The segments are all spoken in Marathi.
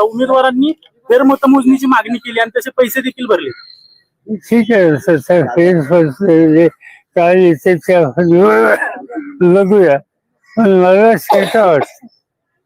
उमेदवारांनी फेरमतमोजणीची मागणी केली आणि तसे पैसे देखील भरले. ठीक आहे लगूया फेरफार काय मला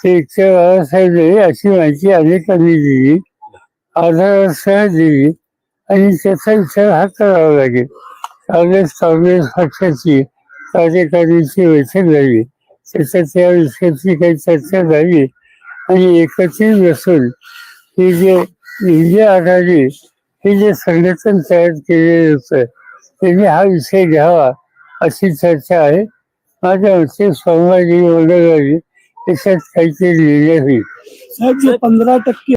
ते अशी माहिती अनेकांनी दिली. आधारासह दिली. आणि त्याचा विचार हा करावा लागेल. काँग्रेस काँग्रेस पक्षाची कार्यकारिणीची बैठक झाली. त्याच्यात त्या विषयाची काही चर्चा झाली. आणि एकत्रित बसून हे जे इंडिया आघाडी हे जे संघटन तयार केलेलं होतं त्यांनी हा विषय घ्यावा अशी चर्चा आहे. माझ्या मते सोमवारी मंगळवारी त्याच्यात काहीतरी लिहिले होईल साहेब जे पंधरा टक्के